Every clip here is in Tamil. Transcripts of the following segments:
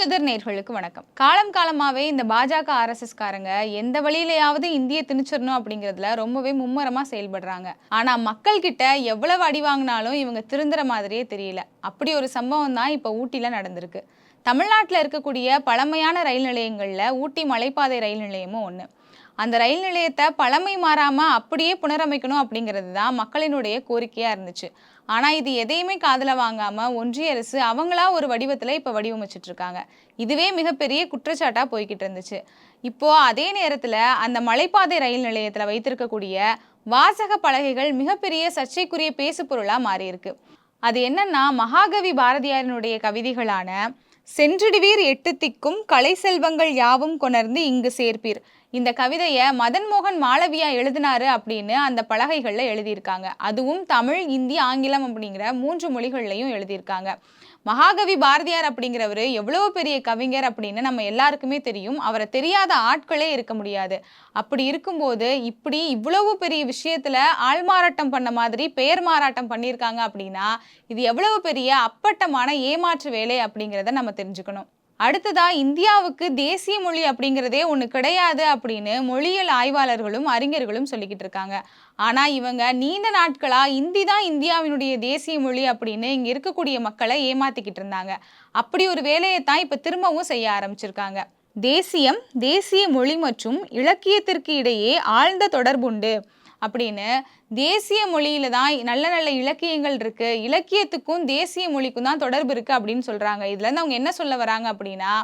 கதிர் நேர்களுக்கு வணக்கம். காலம் காலமாகவே இந்த பாஜக ஆர்எஸ்எஸ்காரங்க எந்த வழியிலையாவது இந்தியை திணிச்சிடணும் அப்படிங்கிறதுல ரொம்பவே மும்முரமாக செயல்படுறாங்க. ஆனால் மக்கள்கிட்ட எவ்வளவு அடி வாங்கினாலும் இவங்க திருந்துற மாதிரியே தெரியல. அப்படி ஒரு சம்பவம் தான் இப்போ ஊட்டியில் நடந்திருக்கு. தமிழ்நாட்டில் இருக்கக்கூடிய பழமையான ரயில் நிலையங்களில் ஊட்டி மலைப்பாதை ரயில் நிலையமும் ஒன்று அந்த ரயில் நிலையத்தை பழமை மாறாமல் அப்படியே புனரமைக்கணும் அப்படிங்கிறது தான் மக்களினுடைய கோரிக்கையாக இருந்துச்சு. ஆனால் இது எதையுமே காதில் வாங்காமல் ஒன்றிய அரசு அவங்களா ஒரு வடிவத்தில் இப்போ வடிவமைச்சிட்டு இருக்காங்க இதுவே மிகப்பெரிய குற்றச்சாட்டாக போய்கிட்டு இருந்துச்சு. இப்போ அதே நேரத்தில் அந்த மலைப்பாதை ரயில் நிலையத்தில் வைத்திருக்கக்கூடிய வாசக பலகைகள் மிகப்பெரிய சர்ச்சைக்குரிய பேசு பொருளாக மாறியிருக்கு. அது என்னன்னா மகாகவி பாரதியாரினுடைய கவிதைகளான சென்றிடுவீர் எட்டு திக்கும் கலை செல்வங்கள் யாவும் கொணர்ந்து இங்கு சேர்ப்பீர் இந்த கவிதையை மதன் மோகன் மாளவியா எழுதினாரு அப்படின்னு அந்த பலகைகளில் எழுதியிருக்காங்க. அதுவும் தமிழ் இந்தி ஆங்கிலம் அப்படிங்கிற மூன்று மொழிகள்லையும் எழுதியிருக்காங்க. மகாகவி பாரதியார் அப்படிங்கிறவர் எவ்வளவு பெரிய கவிஞர் அப்படின்னு நம்ம எல்லாருக்குமே தெரியும். அவரை தெரியாத ஆட்களே இருக்க முடியாது. அப்படி இருக்கும்போது இப்படி இவ்வளவு பெரிய விஷயத்துல ஆள்மாறாட்டம் பண்ண மாதிரி பெயர் மாறாட்டம் பண்ணியிருக்காங்க அப்படின்னா இது எவ்வளவு பெரிய அப்பட்டமான ஏமாற்று வேலை அப்படிங்கிறத நம்ம தெரிஞ்சுக்கணும். அடுத்ததா இந்தியாவுக்கு தேசிய மொழி அப்படிங்கிறதே ஒன்று கிடையாது அப்படின்னு மொழியியல் ஆய்வாளர்களும் அறிஞர்களும் சொல்லிக்கிட்டு இருக்காங்க. ஆனால் இவங்க நீண்ட நாட்களாக இந்தி தான் இந்தியாவினுடைய தேசிய மொழி அப்படின்னு இங்கே இருக்கக்கூடிய மக்களை ஏமாத்திக்கிட்டு இருந்தாங்க. அப்படி ஒரு வேலையை தான் இப்போ திரும்பவும் செய்ய ஆரம்பிச்சிருக்காங்க. தேசியம் தேசிய மொழி மற்றும் இலக்கியத்திற்கு இடையே ஆழ்ந்த தொடர்புண்டு அப்படின்னு தேசிய மொழியில தான் நல்ல நல்ல இலக்கியங்கள் இருக்கு. இலக்கியத்துக்கும் தேசிய மொழிக்கும் தான் தொடர்பு இருக்கு அப்படின்னு சொல்றாங்க. இதுல இருந்து அவங்க என்ன சொல்ல வராங்க அப்படின்னா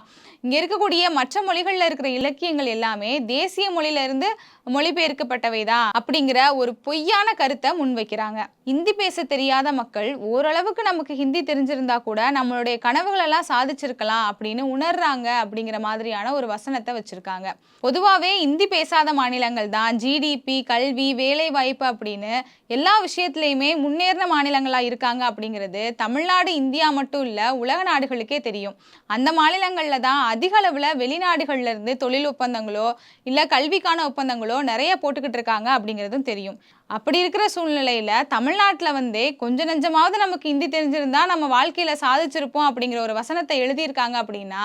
இங்க இருக்கக்கூடிய மற்ற மொழிகள்ல இருக்கிற இலக்கியங்கள் எல்லாமே தேசிய மொழியில இருந்து மொழிபெயர்க்கப்பட்டவை தான் அப்படிங்கிற ஒரு பொய்யான கருத்தை முன்வைக்கிறாங்க ஹிந்தி பேச தெரியாத மக்கள் ஓரளவுக்கு நமக்கு ஹிந்தி தெரிஞ்சிருந்தா கூட நம்மளுடைய கனவுகளெல்லாம் சாதிச்சிருக்கலாம் அப்படின்னு உணர்றாங்க அப்படிங்கிற மாதிரியான ஒரு வசனத்தை வச்சிருக்காங்க. பொதுவாகவே இந்தி பேசாத மாநிலங்கள் தான். ஜிடிபி கல்வி வேலை வாய்ப்பு அப்படின்னு எல்லா விஷயத்துலையுமே முன்னேறின மாநிலங்களாக இருக்காங்க அப்படிங்கிறது தமிழ்நாடு இந்தியா மட்டும் இல்லை உலக நாடுகளுக்கே தெரியும். அந்த மாநிலங்களில் தான் அதிக அளவில் வெளிநாடுகள்லேருந்து தொழில் ஒப்பந்தங்களோ இல்லை கல்விக்கான ஒப்பந்தங்களோ நிறைய போட்டுக்கிட்டு இருக்காங்க அப்படிங்கிறதும் தெரியும். அப்படி இருக்கிற சூழ்நிலையில் தமிழ்நாட்டில் வந்து கொஞ்ச நஞ்சமாவது நமக்கு ஹிந்தி தெரிஞ்சிருந்தா நம்ம வாழ்க்கையில் சாதிச்சிருப்போம் அப்படிங்கிற ஒரு வசனத்தை எழுதியிருக்காங்க அப்படின்னா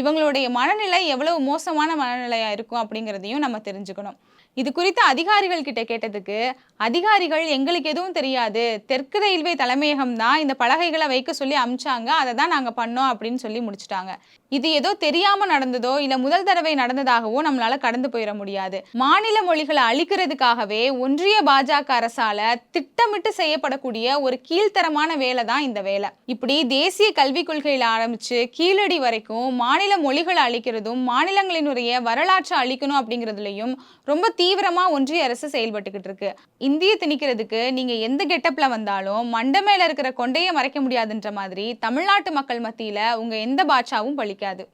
இவங்களுடைய மனநிலை எவ்வளவு மோசமான மனநிலையாக இருக்கும் அப்படிங்கிறதையும் நம்ம தெரிஞ்சுக்கணும். இது குறித்து அதிகாரிகள் கிட்ட கேட்டதுக்கு அதிகாரிகள் எங்களுக்கு எதுவும் தெரியாது. தெற்கு ரயில்வே தலைமையகம் தான் இந்த பலகைகளை வைக்க சொல்லி அமிச்சாங்க. அதை தான் நாங்கள் பண்ணோம் அப்படின்னு சொல்லி முடிச்சிட்டாங்க. இது ஏதோ தெரியாம நடந்ததோ இல்ல முதல் தடவை நடந்ததாகவோ நம்மளால கடந்து போயிட முடியாது. மாநில மொழிகளை அழிக்கிறதுக்காகவே ஒன்றிய பாஜக அரசால திட்டமிட்டு செய்யப்படக்கூடிய ஒரு கீழ்த்தரமான வேலை தான் இந்த வேலை. இப்படி தேசிய கல்விக் கொள்கையில ஆரம்பிச்சு கீழடி வரைக்கும் மாநில மொழிகளை அழிக்கிறதும் மாநிலங்களினுடைய வரலாற்றை அழிக்கணும் அப்படிங்கிறதுலையும் ரொம்ப தீவிரமாக ஒன்றிய அரசு செயல்பட்டுக்கிட்டு இருக்கு. இந்திய திணிக்கிறதுக்கு நீங்கள் எந்த கெட்டப்பில் வந்தாலும் மண்ட மேலே இருக்கிற கொண்டையை மறைக்க முடியாதுன்ற மாதிரி தமிழ்நாட்டு மக்கள் மத்தியில் உங்கள் எந்த பாட்சாவும் பழிக்காது.